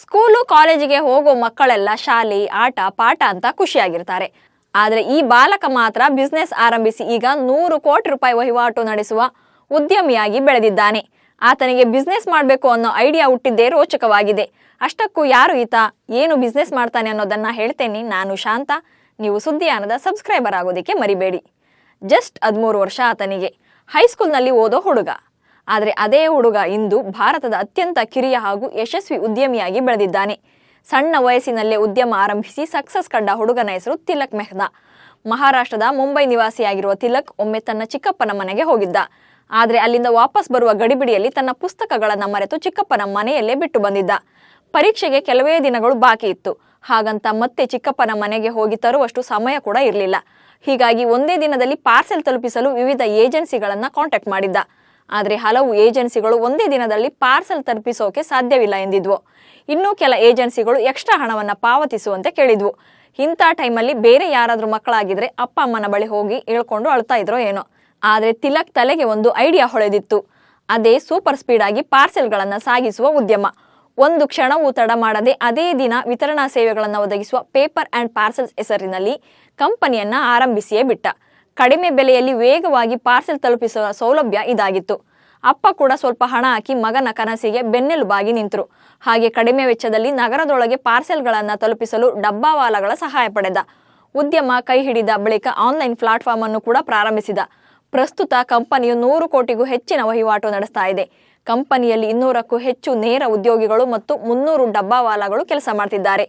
School, ಕಾಲೇಜಿಗೆ ಹೋಗೋ ಮಕ್ಕಳೆಲ್ಲ ಶಾಲೆ, ಆಟ, ಪಾಠ ಅಂತ ಖುಷಿಯಾಗಿರ್ತಾರೆ. ಆದರೆ ಈ ಬಾಲಕ ಮಾತ್ರ ಬಿಸ್ನೆಸ್ ಆರಂಭಿಸಿ ಈಗ ನೂರು ಕೋಟಿ ರೂಪಾಯಿ ವಹಿವಾಟು ನಡೆಸುವ ಉದ್ಯಮಿಯಾಗಿ ಬೆಳೆದಿದ್ದಾನೆ. ಆತನಿಗೆ ಬಿಸ್ನೆಸ್ ಮಾಡಬೇಕು ಅನ್ನೋ ಐಡಿಯಾ ಹುಟ್ಟಿದ್ದೇ ರೋಚಕವಾಗಿದೆ. ಅಷ್ಟಕ್ಕೂ ಯಾರು ಈತ? ಏನು ಬಿಸ್ನೆಸ್ ಮಾಡ್ತಾನೆ ಅನ್ನೋದನ್ನ ಹೇಳ್ತೇನೆ ನಾನು ಶಾಂತ. ನೀವು ಸುದ್ದಿಯಾನದ ಸಬ್ಸ್ಕ್ರೈಬರ್ ಆಗೋದಕ್ಕೆ ಮರಿಬೇಡಿ. ಜಸ್ಟ್ ಹದಿಮೂರು ವರ್ಷ ಆತನಿಗೆ. ಹೈಸ್ಕೂಲ್ನಲ್ಲಿ ಓದೋ ಹುಡುಗ. ಆದರೆ ಅದೇ ಹುಡುಗ ಇಂದು ಭಾರತದ ಅತ್ಯಂತ ಕಿರಿಯ ಹಾಗೂ ಯಶಸ್ವಿ ಉದ್ಯಮಿಯಾಗಿ ಬೆಳೆದಿದ್ದಾನೆ. ಸಣ್ಣ ವಯಸ್ಸಿನಲ್ಲೇ ಉದ್ಯಮ ಆರಂಭಿಸಿ ಸಕ್ಸಸ್ ಕಂಡ ಹುಡುಗನ ಹೆಸರು ತಿಲಕ್ ಮೆಹ್ದಾ ಮಹಾರಾಷ್ಟ್ರದ ಮುಂಬೈ ನಿವಾಸಿಯಾಗಿರುವ ತಿಲಕ್ ಒಮ್ಮೆ ತನ್ನ ಚಿಕ್ಕಪ್ಪನ ಮನೆಗೆ ಹೋಗಿದ್ದ. ಆದರೆ ಅಲ್ಲಿಂದ ವಾಪಸ್ ಬರುವ ಗಡಿಬಿಡಿಯಲ್ಲಿ ತನ್ನ ಪುಸ್ತಕಗಳನ್ನು ಮರೆತು ಚಿಕ್ಕಪ್ಪನ ಮನೆಯಲ್ಲೇ ಬಿಟ್ಟು ಬಂದಿದ್ದ. ಪರೀಕ್ಷೆಗೆ ಕೆಲವೇ ದಿನಗಳು ಬಾಕಿ ಇತ್ತು. ಹಾಗಂತ ಮತ್ತೆ ಚಿಕ್ಕಪ್ಪನ ಮನೆಗೆ ಹೋಗಿ ತರುವಷ್ಟು ಸಮಯ ಕೂಡ ಇರಲಿಲ್ಲ. ಹೀಗಾಗಿ ಒಂದೇ ದಿನದಲ್ಲಿ ಪಾರ್ಸೆಲ್ ತಲುಪಿಸಲು ವಿವಿಧ ಏಜೆನ್ಸಿಗಳನ್ನು ಕಾಂಟ್ಯಾಕ್ಟ್ ಮಾಡಿದ್ದ. ಆದರೆ ಹಲವು ಏಜೆನ್ಸಿಗಳು ಒಂದೇ ದಿನದಲ್ಲಿ ಪಾರ್ಸೆಲ್ ತಲುಪಿಸೋಕೆ ಸಾಧ್ಯವಿಲ್ಲ ಎಂದಿದ್ವು. ಇನ್ನೂ ಕೆಲ ಏಜೆನ್ಸಿಗಳು ಎಕ್ಸ್ಟ್ರಾ ಹಣವನ್ನು ಪಾವತಿಸುವಂತೆ ಕೇಳಿದ್ವು. ಇಂಥ ಟೈಮಲ್ಲಿ ಬೇರೆ ಯಾರಾದರೂ ಮಕ್ಕಳಾಗಿದ್ರೆ ಅಪ್ಪ ಅಮ್ಮನ ಬಳಿ ಹೋಗಿ ಹೇಳ್ಕೊಂಡು ಅಳ್ತಾ ಇದ್ರೋ ಏನೋ. ಆದರೆ ತಿಲಕ್ ತಲೆಗೆ ಒಂದು ಐಡಿಯಾ ಹೊಳೆದಿತ್ತು. ಅದೇ ಸೂಪರ್ ಸ್ಪೀಡ್ ಆಗಿ ಪಾರ್ಸೆಲ್ಗಳನ್ನು ಸಾಗಿಸುವ ಉದ್ಯಮ. ಒಂದು ಕ್ಷಣವೂ ತಡ ಮಾಡದೆ ಅದೇ ದಿನ ವಿತರಣಾ ಸೇವೆಗಳನ್ನು ಒದಗಿಸುವ ಪೇಪರ್ ಆ್ಯಂಡ್ ಪಾರ್ಸೆಲ್ಸ್ ಹೆಸರಿನಲ್ಲಿ ಕಂಪನಿಯನ್ನು ಆರಂಭಿಸಿಯೇ ಬಿಟ್ಟ. ಕಡಿಮೆ ಬೆಲೆಯಲ್ಲಿ ವೇಗವಾಗಿ ಪಾರ್ಸೆಲ್ ತಲುಪಿಸುವ ಸೌಲಭ್ಯ ಇದಾಗಿತ್ತು. ಅಪ್ಪ ಕೂಡ ಸ್ವಲ್ಪ ಹಣ ಹಾಕಿ ಮಗನ ಕನಸಿಗೆ ಬೆನ್ನೆಲುಬಾಗಿ ನಿಂತರು. ಹಾಗೆ ಕಡಿಮೆ ವೆಚ್ಚದಲ್ಲಿ ನಗರದೊಳಗೆ ಪಾರ್ಸೆಲ್ಗಳನ್ನು ತಲುಪಿಸಲು ಡಬ್ಬಾವಾಲಗಳ ಸಹಾಯ ಪಡೆದ. ಉದ್ಯಮ ಕೈ ಹಿಡಿದ ಬಳಿಕ ಆನ್ಲೈನ್ ಪ್ಲಾಟ್ಫಾರ್ಮ್ ಅನ್ನು ಕೂಡ ಪ್ರಾರಂಭಿಸಿದ. ಪ್ರಸ್ತುತ ಕಂಪನಿಯು ನೂರು ಕೋಟಿಗೂ ಹೆಚ್ಚಿನ ವಹಿವಾಟು ನಡೆಸ್ತಾ ಇದೆ. ಕಂಪನಿಯಲ್ಲಿ ಇನ್ನೂರಕ್ಕೂ ಹೆಚ್ಚು ನೇರ ಉದ್ಯೋಗಿಗಳು ಮತ್ತು ಮುನ್ನೂರು ಡಬ್ಬಾವಾಲಾಗಳು ಕೆಲಸ ಮಾಡ್ತಿದ್ದಾರೆ.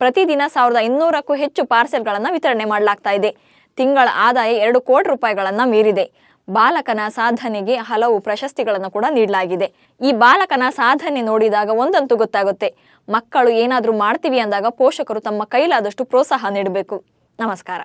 ಪ್ರತಿದಿನ ಸಾವಿರದ ಇನ್ನೂರಕ್ಕೂ ಹೆಚ್ಚು ಪಾರ್ಸೆಲ್ಗಳನ್ನು ವಿತರಣೆ ಮಾಡಲಾಗ್ತಾ ಇದೆ. ತಿಂಗಳ ಆದಾಯ ಎರಡು ಕೋಟಿ ರೂಪಾಯಿಗಳನ್ನು ಮೀರಿದೆ. ಬಾಲಕನ ಸಾಧನೆಗೆ ಹಲವು ಪ್ರಶಸ್ತಿಗಳನ್ನು ಕೂಡ ನೀಡಲಾಗಿದೆ. ಈ ಬಾಲಕನ ಸಾಧನೆ ನೋಡಿದಾಗ ಒಂದಂತೂ ಗೊತ್ತಾಗುತ್ತೆ. ಮಕ್ಕಳು ಏನಾದರೂ ಮಾಡ್ತೀವಿ ಅಂದಾಗ ಪೋಷಕರು ತಮ್ಮ ಕೈಲಾದಷ್ಟು ಪ್ರೋತ್ಸಾಹ ನೀಡಬೇಕು. ನಮಸ್ಕಾರ.